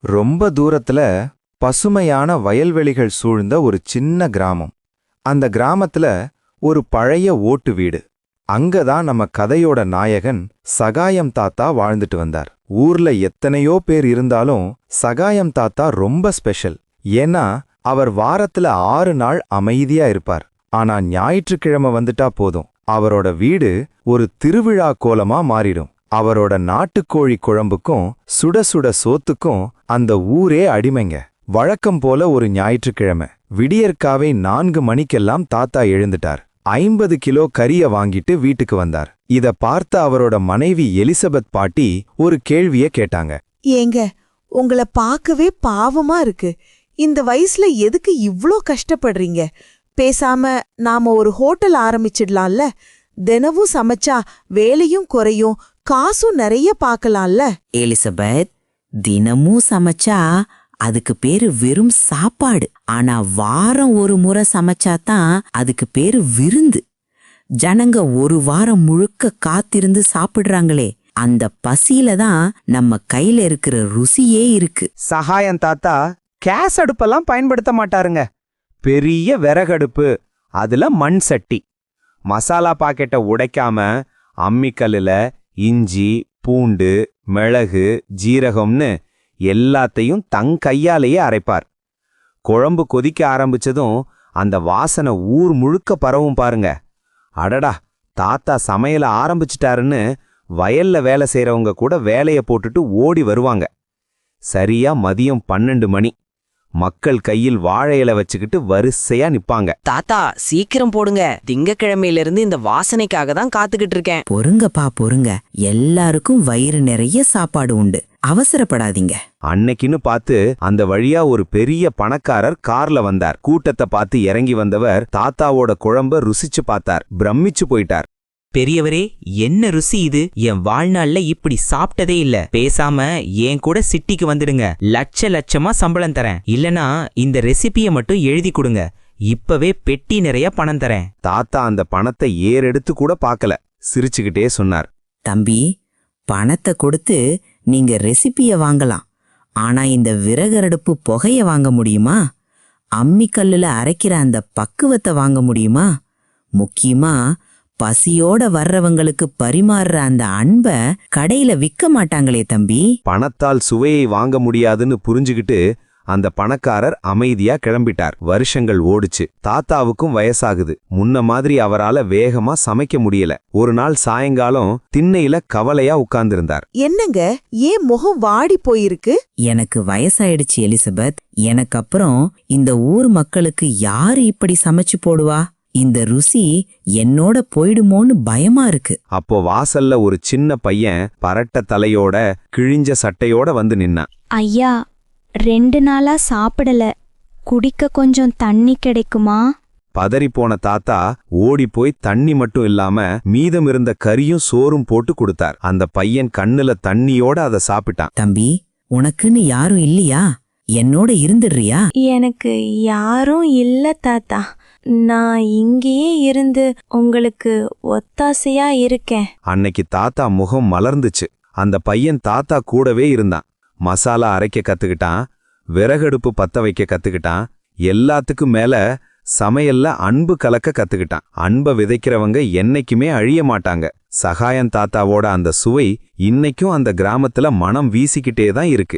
ரொம்ப தூரத்துல பசுமையான வயல்வெளிகள் சூழ்ந்த ஒரு சின்ன கிராமம். அந்த கிராமத்துல ஒரு பழைய ஓட்டு வீடு. அங்கதான் நம்ம கதையோட நாயகன் சகாயம் தாத்தா வாழ்ந்துட்டு வந்தார். ஊர்ல எத்தனையோ பேர் இருந்தாலும் சகாயம் தாத்தா ரொம்ப ஸ்பெஷல். ஏன்னா அவர் வாரத்துல ஆறு நாள் அமைதியா இருப்பார். ஆனா ஞாயிற்றுக்கிழமை வந்துட்டா போதும். அவரோட வீடு ஒரு திருவிழா கோலமா மாறிடும். அவரோட நாட்டுக்கோழி குழம்புக்கும் சுட சுட சோத்துக்கும் அந்த ஊரே அடிமைங்க. வழக்கம் போல ஒரு ஞாயிற்றுக்கிழமை. விடியற்காவே நான்கு மணிக்கெல்லாம் தாத்தா எழுந்துட்டார். ஐம்பது கிலோ கறிய வாங்கிட்டு வீட்டுக்கு வந்தார். இத பார்த்த அவரோட மனைவி எலிசபெத் பாட்டி ஒரு கேள்விய கேட்டாங்க. ஏங்க உங்கள பார்க்கவே பாவமா இருக்கு. இந்த வயசுல எதுக்கு இவ்ளோ கஷ்டப்படுறீங்க? பேசாம நாம ஒரு ஹோட்டல் ஆரம்பிச்சிடலாம்ல. தினமும் சமைச்சா வேலையும் குறையும் காசும் நிறைய பார்க்கலாம்ல? எலிசபெத் தினமும் சமைச்சா அதுக்கு பேரு வெறும் சாப்பாடு. ஆனா வாரம் ஒரு முறை சமைச்சாதான் அதுக்கு பேரு விருந்து. ஜனங்க ஒரு வாரம் முழுக்க காத்திருந்து சாப்பிடுறாங்களே. அந்த பசியில தான் நம்ம கையில இருக்கிற ருசியே இருக்கு. சகாயம் தாத்தா கேஸ் அடுப்பெல்லாம் பயன்படுத்த மாட்டாருங்க. பெரிய விறகடுப்பு அதுல மண் சட்டி. மசாலா பாக்கெட்டை உடைக்காம அம்மிக்கல்லுல இஞ்சி பூண்டு மிளகு ஜீரகம்னு எல்லாத்தையும் தங் கையாலேயே அரைப்பார். குழம்பு கொதிக்க ஆரம்பிச்சதும் அந்த வாசனை ஊர் முழுக்க பரவும் பாருங்க. அடடா தாத்தா சமையல ஆரம்பிச்சிட்டாருன்னு வயல்ல வேலை செய்யறவங்க கூட வேலையை போட்டுட்டு ஓடி வருவாங்க. சரியா மதியம் பன்னெண்டு மணி. மக்கள் கையில் வாழை இலை வச்சுக்கிட்டு வரிசையா நிப்பாங்க. தாத்தா சீக்கிரம் போடுங்க. திங்கக்கிழமையில இருந்து இந்த வாசனைக்காக தான் காத்துக்கிட்டு இருக்கேன். பொறுங்கப்பா பொறுங்க. எல்லாருக்கும் வயிறு நிறைய சாப்பாடு உண்டு. அவசரப்படாதீங்க. அன்னைக்குன்னு பார்த்து அந்த வழியா ஒரு பெரிய பணக்காரர் கார்ல வந்தார். கூட்டத்தை பார்த்து இறங்கி வந்தவர் தாத்தாவோட குழம்ப ருசிச்சு பார்த்தார். பிரமிச்சு போயிட்டார். பெரியவரே என்ன ருசி இது? என் வாழ்நாள்ல இப்படி சாப்பிட்டதே இல்ல. பேசாம என் கூட சிட்டிக்கு வந்துடுங்க. லட்ச லட்சமா சம்பளம் தரேன். இல்லனா இந்த ரெசிபிய மட்டும் எழுதி கொடுங்க. இப்பவே பெட்டி நிறைய பணம் தரேன். தாத்தா அந்த பணத்தை ஏறெடுத்து கூட பார்க்கல. சிரிச்சுக்கிட்டே சொன்னார். தம்பி பணத்தை கொடுத்து நீங்க ரெசிபிய வாங்கலாம். ஆனா இந்த விறகடுப்பு புகைய வாங்க முடியுமா? அம்மிக்கல்லுல அரைக்கிற அந்த பக்குவத்தை வாங்க முடியுமா? முக்கியமா பசியோட வர்றவங்களுக்கு பரிமாறுற அந்த அன்ப கடையில விக்க மாட்டாங்களே தம்பி. பணத்தால் சுவையை வாங்க முடியாதுன்னு புரிஞ்சுகிட்டு அந்த பணக்காரர் அமைதியா கிளம்பிட்டார். வருஷங்கள் ஓடுச்சு. தாத்தாவுக்கும் வயசாகுது. முன்ன மாதிரி அவரால வேகமா சமைக்க முடியல. ஒரு நாள் சாயங்காலம் திண்ணையில கவலையா உட்கார்ந்திருந்தார். என்னங்க? ஏன் முகம் வாடி போயிருக்கு? எனக்கு வயசாயிடுச்சு எலிசபெத். எனக்கு அப்புறம் இந்த ஊர் மக்களுக்கு யாரு இப்படி சமைச்சு போடுவா? இந்த ருசி என்னோட போயிடுமோன்னு பயமா இருக்கு. அப்போ வாசல்ல ஒரு சின்ன பையன் பரட்ட தலையோட கிழிஞ்ச சட்டையோட வந்து நின்னான் ஐயா ரெண்டு நாளா சாப்பிடல. குடிக்க கொஞ்சம் தண்ணி கிடைக்குமா? பதறிப்போன தாத்தா ஓடி போய் தண்ணி மட்டும் இல்லாம மீதம் இருந்த கறியும் சோறும் போட்டு கொடுத்தார். அந்த பையன் கண்ணுல தண்ணியோட அதை சாப்பிட்டான். தம்பி உனக்குன்னு யாரும் இல்லையா? என்னோட இருந்துடுறியா? எனக்கு யாரும் இல்ல தாத்தா. நான் இங்கேயே இருந்து உங்களுக்கு ஒத்தாசையா இருக்கேன். அன்னைக்கு தாத்தா முகம் மலர்ந்துச்சு. அந்த பையன் தாத்தா கூடவே இருந்தான். மசாலா அரைக்க கத்துக்கிட்டான். விறகடுப்பு பத்த வைக்க கத்துக்கிட்டான். எல்லாத்துக்கும் மேல சமையல்ல அன்பு கலக்க கத்துக்கிட்டான். அன்பை விதைக்கிறவங்க என்னைக்குமே அழிய மாட்டாங்க. சகாயம் தாத்தாவோட அந்த சுவை இன்னைக்கும் அந்த கிராமத்துல மனம் வீசிக்கிட்டே தான் இருக்கு.